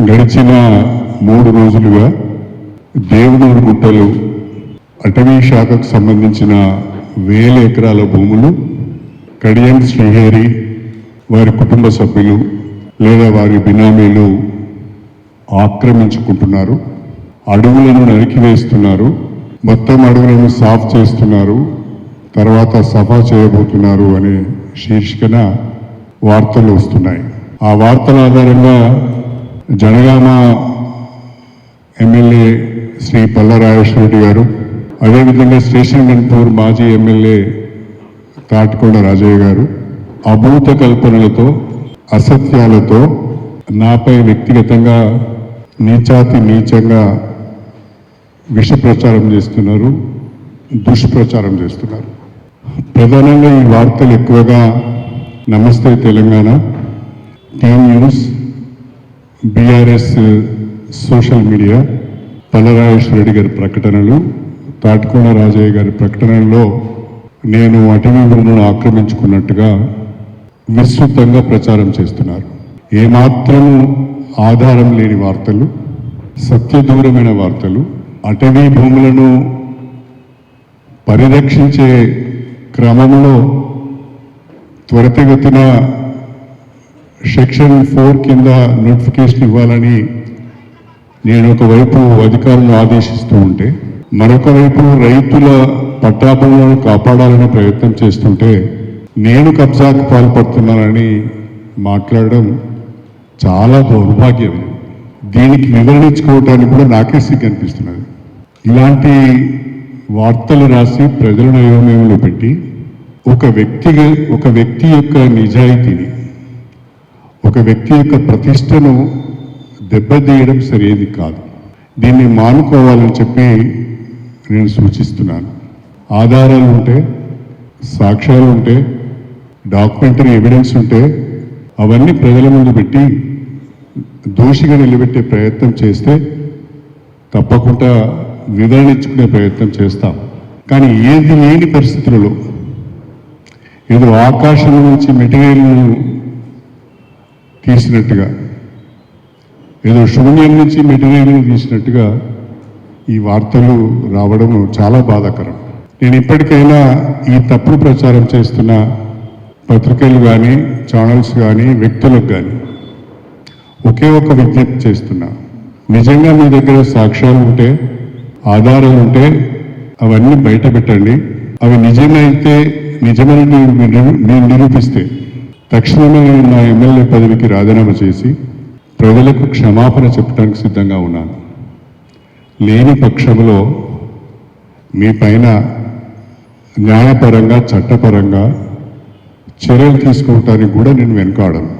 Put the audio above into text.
గడిచిన మూడు రోజులుగా దేవునూరు గుట్టలు అటవీ శాఖకు సంబంధించిన వేల ఎకరాల భూములు కడియం శ్రీహేరి వారి కుటుంబ సభ్యులు లేదా వారి బినామీలు ఆక్రమించుకుంటున్నారు. అడవులను నరికివేస్తున్నారు. మొత్తం అడవులను సాఫ్ చేస్తున్నారు. తర్వాత సఫా చేయబోతున్నారు అనే శీర్షికన వార్తలు వస్తున్నాయి. ఆ వార్తల ఆధారంగా జనగామ ఎమ్మెల్యే శ్రీ పల్లరాజేశ్వరరెడ్డి గారు అదేవిధంగా స్టేషన్ గన్పూర్ మాజీ ఎమ్మెల్యే తాటికొండ రాజయ్య గారు అభూత కల్పనలతో అసత్యాలతో నాపై వ్యక్తిగతంగా నీచాతి నీచంగా విష ప్రచారం చేస్తున్నారు దుష్ప్రచారం చేస్తున్నారు. ప్రధానంగా ఈ వార్తలు ఎక్కువగా Namaste Telangana T news BRS social media Pallarajeshwara Reddy గారి ప్రకటనలు తాటికొండ రాజయ్య గారి ప్రకటనల్లో నేను అటవీ భూములను ఆక్రమించుకున్నట్టుగా విస్తృతంగా ప్రచారం చేస్తున్నారు. ఏమాత్రము ఆధారం లేని వార్తలు సత్యదూరమైన వార్తలు అటవీ భూములను పరిరక్షించే క్రమంలో త్వరితగతిన సెక్షన్ ఫోర్ కింద నోటిఫికేషన్ ఇవ్వాలని నేను ఒకవైపు అధికారులను ఆదేశిస్తూ ఉంటే మరొక వైపు రైతుల పట్టాభూములను కాపాడాలని ప్రయత్నం చేస్తుంటే నేను కబ్జాకు పాల్పడుతున్నానని మాట్లాడడం చాలా దౌర్భాగ్యం. దీనికి వివరించుకోవటానికి కూడా నాకే సిగ్గు అనిపిస్తున్నది. ఇలాంటి వార్తలు రాసి ప్రజలను అయోమయంలో పెట్టి ఒక వ్యక్తి ఒక వ్యక్తి యొక్క నిజాయితీని ఒక వ్యక్తి యొక్క ప్రతిష్టను దెబ్బతీయడం సరైనది కాదు. దీన్ని మానుకోవాలని చెప్పి నేను సూచిస్తున్నాను. ఆధారాలు ఉంటే సాక్ష్యాలు ఉంటే డాక్యుమెంటరీ ఎవిడెన్స్ ఉంటే అవన్నీ ప్రజల ముందు పెట్టి దోషిగా నిలబెట్టే ప్రయత్నం చేస్తే తప్పకుండా వివరణ ప్రయత్నం చేస్తాం. కానీ ఏది లేని పరిస్థితులలో ఏదో ఆకాశం నుంచి మెటీరియల్ను తీసినట్టుగా. ఏదో శూన్యం నుంచి మెటీరియల్ని తీసినట్టుగా ఈ వార్తలు రావడం చాలా బాధాకరం. నేను ఇప్పటికైనా ఈ తప్పుడు ప్రచారం చేస్తున్న పత్రికలు కానీ ఛానల్స్ కానీ వ్యక్తులకు కానీ ఒకే ఒక విజ్ఞప్తి చేస్తున్నా. నిజంగా మీ దగ్గర సాక్ష్యాలు ఉంటే ఆధారాలు ఉంటే అవన్నీ బయట పెట్టండి. అవి నిజమైతే నిజమని మీరు మీరు నిరూపిస్తే తక్షణమే నేను నా ఎమ్మెల్యే పదవికి రాజీనామా చేసి ప్రజలకు క్షమాపణ చెప్పడానికి సిద్ధంగా ఉన్నాను. లేని పక్షంలో మీ పైన న్యాయపరంగా చట్టపరంగా చర్యలు తీసుకోవటానికి కూడా నేను వెనుకాడను.